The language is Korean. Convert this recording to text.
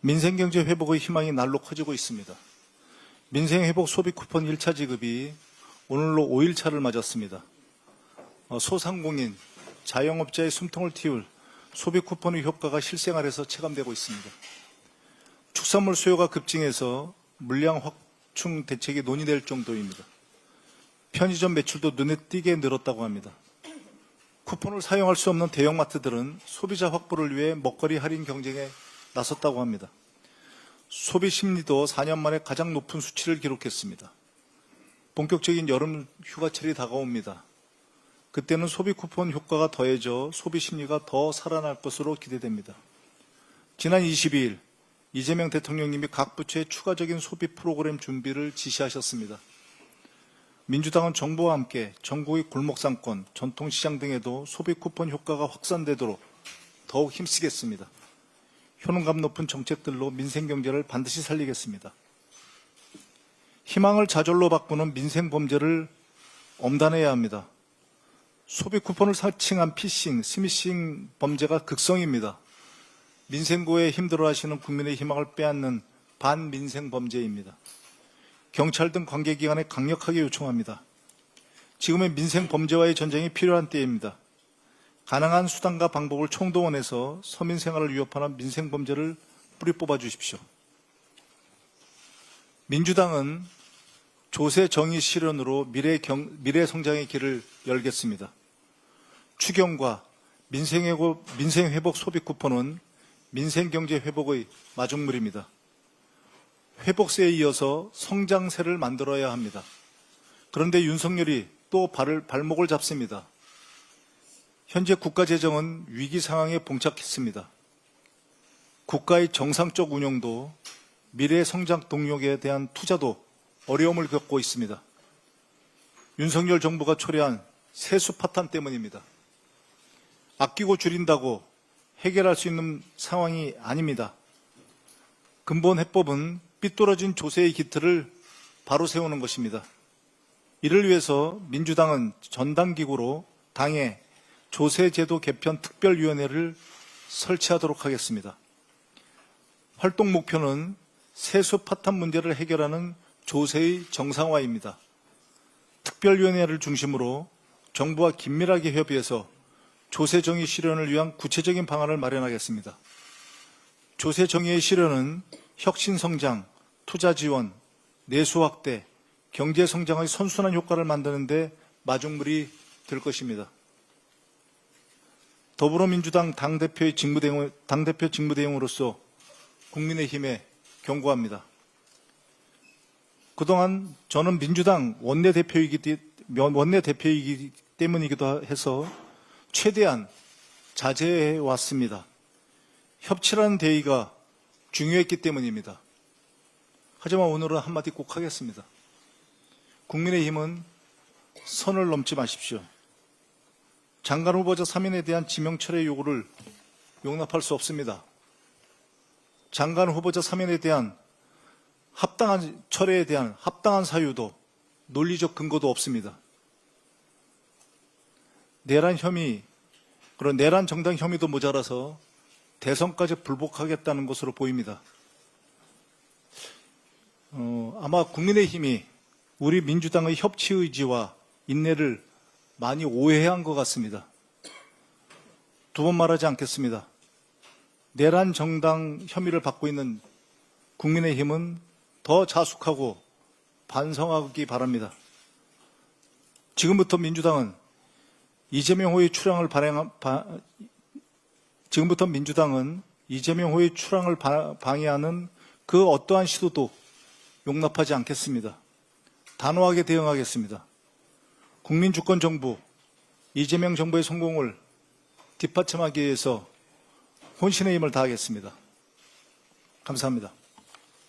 민생경제 회복의 희망이 날로 커지고 있습니다. 민생회복 소비 쿠폰 1차 지급이 오늘로 5일차를 맞았습니다. 어, 소상공인, 자영업자의 숨통을 틔울 소비 쿠폰의 효과가 실생 활에서 체감되고 있습니다. 축산물 수요가 급증해서 물량 확충 대책이 논의될 정도입니다. 편의점 매출도 눈에 띄게 늘었다고 합니다. 쿠폰을 사용할 수 없는 대형마트들은 소비자 확보를 위해 먹거리 할인 경쟁에 나섰다고 합니다. 소비 심리도 4년 만에 가장 높은 수치를 기록했습니다. 본격적인 여름 휴가철이 다가옵니다. 그때는 소비 쿠폰 효과가 더해져 소비 심리가 더 살아날 것으로 기대됩니다. 지난 22일 이재명 대통령님이 각 부처에 추가적인 소비 프로그램 준비를 지시하셨습니다. 민주당은 정부와 함께 전국의 골목상권, 전통시장 등에도 소비 쿠폰 효과가 확산되도록 더욱 힘쓰겠습니다. 효능감 높은 정책들로 민생 경제를 반드시 살리겠습니다. 희망을 좌절로 바꾸는 민생 범죄를 엄단해야 합니다. 소비 쿠폰을 사칭한 피싱, 스미싱 범죄가 극성입니다. 민생고에 힘들어하시는 국민의 희망을 빼앗는 반민생 범죄입니다. 경찰 등 관계기관에 강력하게 요청합니다. 지금의 민생 범죄와의 전쟁이 필요한 때입니다. 가능한 수단과 방법을 총동원해서 서민 생활을 위협하는 민생 범죄를 뿌리 뽑아 주십시오. 민주당은 조세 정의 실현으로 미래 경, 미래 성장의 길을 열겠습니다. 추경과 민생 회복, 민생회복 소비 쿠폰은 민생 경제 회복의 마중물입니다. 회복세에 이어서 성장세를 만들어야 합니다. 그런데 윤석열이 또 발을, 발목을 잡습니다. 현재 국가 재정은 위기 상황에 봉착했습니다. 국가의 정상적 운영도 미래 성장 동력에 대한 투자도 어려움을 겪고 있습니다. 윤석열 정부가 초래한 세수 파탄 때문입니다. 아끼고 줄인다고 해결할 수 있는 상황이 아닙니다. 근본 해법은 삐뚤어진 조세의 기틀을 바로 세우는 것입니다. 이를 위해서 민주당은 전당기구로 당에 조세제도 개편 특별위원회를 설치하도록 하겠습니다. 활동 목표는 세수 파탄 문제를 해결하는 조세의 정상화입니다. 특별위원회를 중심으로 정부와 긴밀하게 협의해서 조세 정의 실현을 위한 구체적인 방안을 마련하겠습니다. 조세 정의의 실현은 혁신 성장, 투자 지원, 내수 확대, 경제 성장의 선순환 효과를 만드는 데 마중물이 될 것입니다. 더불어민주당 당대표의 직무대응, 당대표 직무대행으로서 국민의힘에 경고합니다. 그동안 저는 민주당 원내대표이기, 원내대표이기 때문이기도 해서 최대한 자제해 왔습니다. 협치라는 대의가 중요했기 때문입니다. 하지만 오늘은 한마디 꼭 하겠습니다. 국민의힘은 선을 넘지 마십시오. 장관 후보자 3인에 대한 지명 철회 요구를 용납할 수 없습니다. 장관 후보자 3인에 대한 합당한 철회에 대한 합당한 사유도 논리적 근거도 없습니다. 내란 혐의, 그런 내란 정당 혐의도 모자라서 대선까지 불복하겠다는 것으로 보입니다. 어, 아마 국민의힘이 우리 민주당의 협치 의지와 인내를 많이 오해한 것 같습니다. 두 번 말하지 않겠습니다. 내란 정당 혐의를 받고 있는 국민의힘은 더 자숙하고 반성하기 바랍니다. 지금부터 민주당은 이재명 후의 출항을 발행, 바, 지금부터 민주당은 이재명 후의 출항을 바, 방해하는 그 어떠한 시도도 용납하지 않겠습니다. 단호하게 대응하겠습니다. 국민주권정부, 이재명 정부의 성공을 뒷받침하기 위해서 혼신의 힘을 다하겠습니다. 감사합니다.